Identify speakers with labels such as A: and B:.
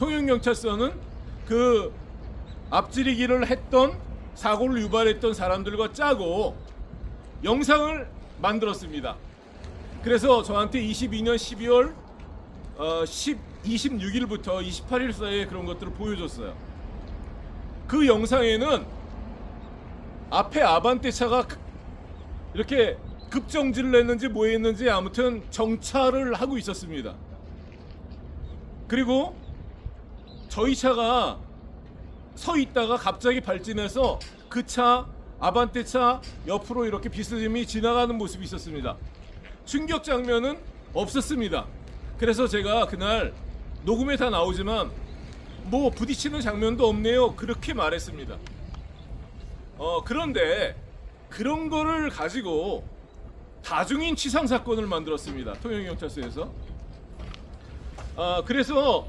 A: 통영경찰서는 그 앞지르기를 했던 사고를 유발했던 사람들과 짜고 영상을 만들었습니다. 그래서 저한테 22년 12월 어, 10, 26일부터 28일 사이에 그런 것들을 보여줬어요. 그 영상에는 앞에 아반떼 차가 그- 이렇게 급정지를 했는지 뭐 했는지 아무튼 정차를 하고 있었습니다. 그리고 저희 차가 서 있다가 갑자기 발진해서 그 차 아반떼 차 옆으로 이렇게 비스듬히 지나가는 모습이 있었습니다. 충격 장면은 없었습니다. 그래서 제가 그날 녹음에 다 나오지만 뭐 부딪히는 장면도 없네요. 그렇게 말했습니다. 어 그런데 그런 거를 가지고 다중인 치상 사건을 만들었습니다. 통영경찰서에서. 아 그래서